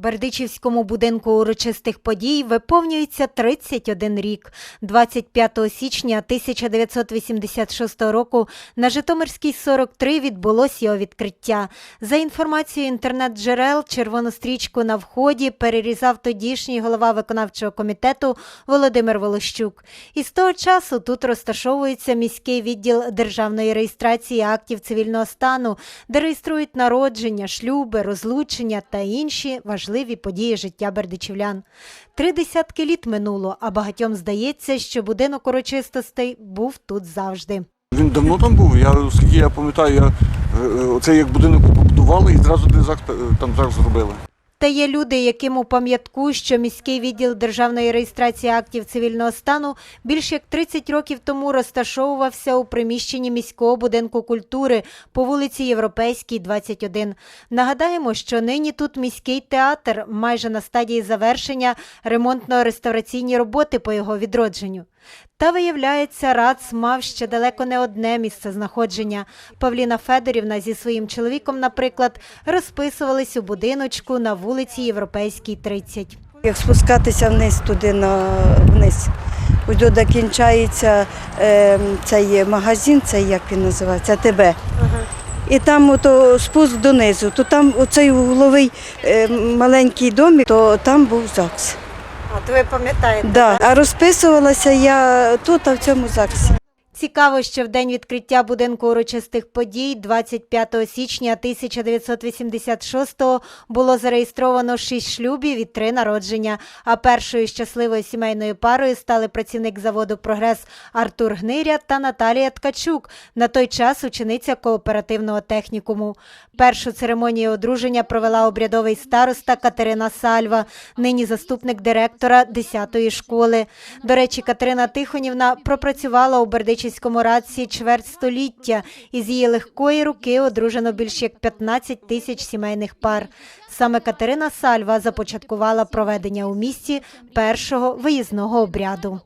Бердичівському будинку урочистих подій виповнюється 31 рік. 25 січня 1986 року на Житомирській 43 відбулось його відкриття. За інформацією інтернет-джерел, червону стрічку на вході перерізав тодішній голова виконавчого комітету Володимир Волощук. І з того часу тут розташовується міський відділ державної реєстрації актів цивільного стану, де реєструють народження, шлюби, розлучення та інші важливі події життя бердичівлян. Три десятки літ минуло, а багатьом здається, що будинок урочистостей був тут завжди. Він давно там був. Я оскільки я пам'ятаю, я е, е, оцей як будинок побудували і дизак е, там зараз зробили. Та є люди, яким у пам'ятку, що міський відділ державної реєстрації актів цивільного стану більш як 30 років тому розташовувався у приміщенні міського будинку культури по вулиці Європейській, 21. Нагадаємо, що нині тут міський театр майже на стадії завершення ремонтно-реставраційні роботи по його відродженню. Та виявляється, РАЦ мав ще далеко не одне місце знаходження. Павліна Федорівна зі своїм чоловіком, наприклад, розписувались у будиночку на вулиці Європейській, 30. Як спускатися вниз туди на вниз. Ось до- кінчається е, цей магазин, цей як він називається, АТБ. І там ото спуск донизу, то там оцей угловий е, маленький домик, то там був ЗАГС. Ви пам'ятаєте? Да. А розписувалася я тут, а в цьому ЗАГСі. Цікаво, що в день відкриття будинку урочистих подій 25 січня 1986-го було зареєстровано шість шлюбів і три народження. А першою щасливою сімейною парою стали працівник заводу Прогрес Артур Гниря та Наталія Ткачук, на той час учениця кооперативного технікуму. Першу церемонію одруження провела обрядовий староста Катерина Сальва, нині заступник директора 10-ї школи. До речі, Катерина Тихонівна пропрацювала у Бердичівському раці чверть століття, і з її легкої руки одружено більш як 15 тисяч сімейних пар. Саме Катерина Сальва започаткувала проведення у місті першого виїзного обряду.